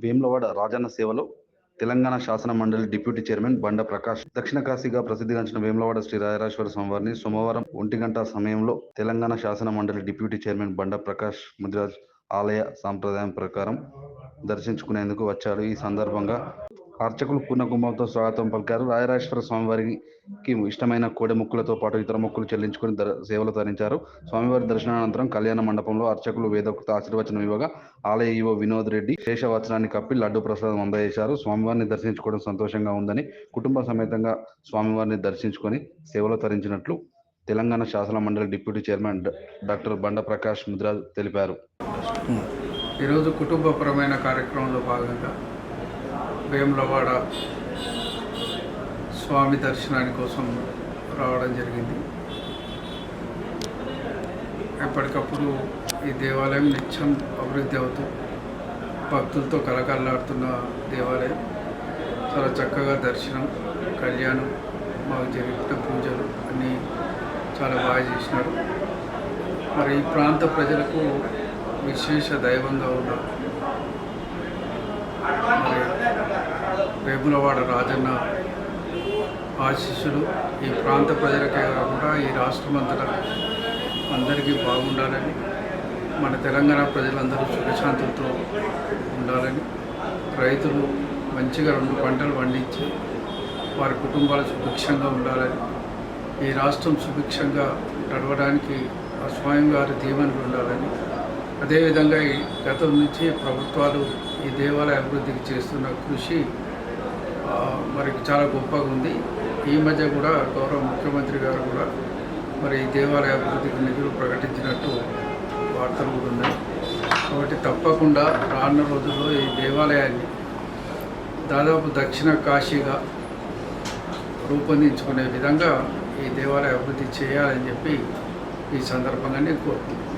భీమ్లవాడ రాజన్న సేవలో తెలంగాణ శాసన మండలి డిప్యూటీ చైర్మన్ బండ ప్రకాష్ దక్షిణ కాశీగా ప్రసిద్ధిగాంచిన వేములవాడ శ్రీ రాజరాజేశ్వర స్వామివారిని సోమవారం ఒంటి గంట సమయంలో తెలంగాణ శాసన మండలి డిప్యూటీ చైర్మన్ బండ ప్రకాష్ ముదిరాజ్ ఆలయ సాంప్రదాయం ప్రకారం దర్శించుకునేందుకు వచ్చాడు ఈ సందర్భంగా అర్చకులు పూర్ణ స్వాగతం పలికారు. రాజరాజేశ్వర స్వామివారికి ఇష్టమైన కోడె ముక్కులతో పాటు ఇతర మొక్కులు చెల్లించుకుని సేవలు తరించారు. స్వామివారి దర్శనానంతరం కళ్యాణ మండపంలో అర్చకులు వేదోక్త ఆశీర్వచనం ఇవ్వగా ఆలయ ఈవో వినోద్ రెడ్డి శేషవచనాన్ని కప్పి లడ్డు ప్రసాదం అందజేశారు. స్వామివారిని దర్శించుకోవడం సంతోషంగా ఉందని కుటుంబ సమేతంగా స్వామివారిని దర్శించుకొని సేవలు తరించినట్లు తెలంగాణ శాసన మండలి డిప్యూటీ చైర్మన్ డాక్టర్ బండ ప్రకాష్ ముద్రాజ్ తెలిపారు. ఈరోజు కుటుంబపరమైన కార్యక్రమంలో భాగంగా వేములవాడ స్వామి దర్శనాని కోసం రావడం జరిగింది. ఎప్పటికప్పుడు ఈ దేవాలయం నిత్యం అభివృద్ధి అవుతూ భక్తులతో కలకల్లాడుతున్న దేవాలయం. చాలా చక్కగా దర్శనం కళ్యాణం మాకు జరిగిన పూజలు అన్నీ చాలా బాగా చేసినారు. మరి ఈ ప్రాంత ప్రజలకు విశేష దైవంగా ఉన్న వేములవాడ రాజన్న ఆశీస్సులు ఈ ప్రాంత ప్రజలకే కాకుండా ఈ రాష్ట్రం అంతటా అందరికీ బాగుండాలని మన తెలంగాణ ప్రజలందరూ సుఖశాంతులతో ఉండాలని రైతులు మంచిగా రెండు పంటలు పండించి వారి కుటుంబాలు సుభిక్షంగా ఉండాలని ఈ రాష్ట్రం సుభిక్షంగా నడవడానికి ఆ స్వామి వారి దీవెనలు ఉండాలని అదేవిధంగా ఈ గతం నుంచి ప్రభుత్వాలు ఈ దేవాలయ అభివృద్ధికి చేస్తున్న కృషి మరి చాలా గొప్పగా ఉంది. ఈ మధ్య కూడా గౌరవ ముఖ్యమంత్రి గారు కూడా మరి ఈ దేవాలయ అభివృద్ధికి నిధులు ప్రకటించినట్టు వార్తలు కూడా ఉన్నాయి. కాబట్టి తప్పకుండా రానున్న రోజుల్లో ఈ దేవాలయాన్ని దాదాపు దక్షిణ కాశీగా రూపొందించుకునే విధంగా ఈ దేవాలయ అభివృద్ధి చేయాలని చెప్పి ఈ సందర్భంగా నేను కోరుకుంటున్నాను.